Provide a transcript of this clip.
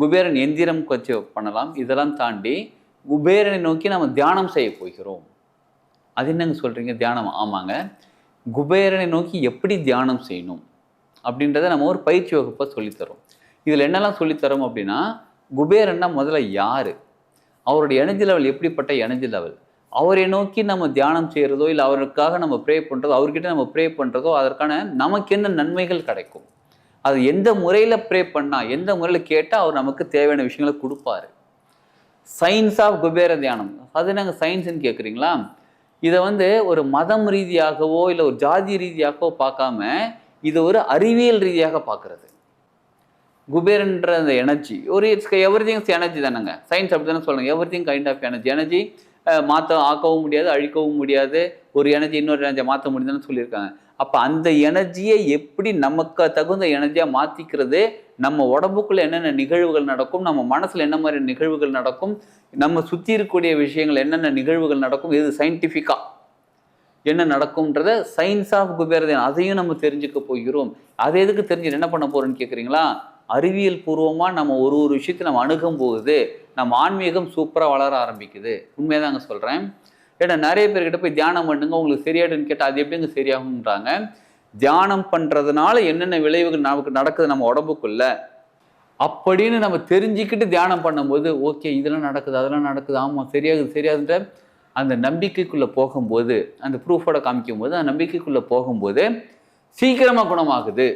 குபேரன் எந்திரம் வச்சு பண்ணலாம். இதெல்லாம் தாண்டி குபேரனை நோக்கி நம்ம தியானம் செய்ய போகிறோம். அது என்னங்க சொல்கிறீங்க தியானம். ஆமாங்க. குபேரனை நோக்கி எப்படி தியானம் செய்யணும்? அப்படின்றத நம்ம ஒரு பயிற்சி வகுப்பை சொல்லித்தரோம். இதில் என்னெல்லாம் சொல்லித்தரோம் அப்படின்னா குபேரன்னா முதல்ல யார்? அவருடைய எனர்ஜி லெவல் எப்படிப்பட்ட எனர்ஜி லெவல்? அவரை நோக்கி நம்ம தியானம் செய்கிறதோ இல்லை அவருக்காக நம்ம ப்ரே பண்ணுறதோ அவர்கிட்ட நம்ம ப்ரே பண்ணுறதோ அதற்கான நமக்கு என்ன நன்மைகள் கிடைக்கும்? அது எந்த முறையில் ப்ரே பண்ணால் எந்த முறையில் கேட்டால் அவர் நமக்கு தேவையான விஷயங்களை கொடுப்பாரு. சயின்ஸ் ஆஃப் குபேர தியானம். அது நாங்கள் சயின்ஸ்னு கேட்குறீங்களா இதை வந்து ஒரு மதம் ரீதியாகவோ இல்லை ஒரு ஜாதி ரீதியாகவோ பார்க்காம இது ஒரு அறிவியல் ரீதியாக பார்க்கறது. குபேரன்ற அந்த எனர்ஜி ஒரு இட்ஸ் எவ்ரி திங்ஸ் எனர்ஜி தானேங்க. சயின்ஸ் அப்படி தானே சொல்லுங்க every thing kind of energy energy மாற்ற ஆக்கவும் முடியாது அழிக்கவும் முடியாது. ஒரு எனர்ஜி இன்னொரு எனர்ஜியை மாற்ற முடியுதுன்னு சொல்லியிருக்காங்க. அப்போ அந்த எனர்ஜியை எப்படி நமக்கு தகுந்த எனர்ஜியாக மாற்றிக்கிறது நம்ம உடம்புக்குள்ளே என்னென்ன நிகழ்வுகள் நடக்கும் நம்ம மனசில் என்ன மாதிரி நிகழ்வுகள் நடக்கும் நம்ம சுற்றி இருக்கக்கூடிய விஷயங்கள் என்னென்ன நிகழ்வுகள் நடக்கும் இது சயின்டிஃபிக்காக என்ன நடக்கும்ன்றத சயின்ஸ் ஆஃப் குபேரதன் அதையும் நம்ம தெரிஞ்சுக்க போகிறோம். அதை எதுக்கு தெரிஞ்சு என்ன பண்ண போகிறோன்னு கேட்குறீங்களா அறிவியல் பூர்வமாக நம்ம ஒரு ஒரு விஷயத்தை நம்ம அணுகும் போகுது நம்ம ஆன்மீகம் சூப்பராக வளர ஆரம்பிக்குது. உண்மையதாங்க சொல்கிறேன் ஏன்னா நிறைய பேர்கிட்ட போய் தியானம் பண்ணுங்க உங்களுக்கு சரியாயிடுன்னு கேட்டால் அது எப்படிங்க சரியாகுன்றாங்க தியானம் பண்ணுறதுனால என்னென்ன விளைவுகள் நமக்கு நடக்குது நம்ம உடம்புக்குள்ள? அப்படின்னு நம்ம தெரிஞ்சுக்கிட்டு தியானம் பண்ணும்போது ஓகே இதெல்லாம் நடக்குது அதெல்லாம் நடக்குது ஆமாம் சரியாகுது சரியாதுன்ற அந்த நம்பிக்கைக்குள்ளே போகும்போது அந்த ப்ரூஃபோட காமிக்கும் போது அந்த நம்பிக்கைக்குள்ளே போகும்போது சீக்கிரமாக குணமாகுது.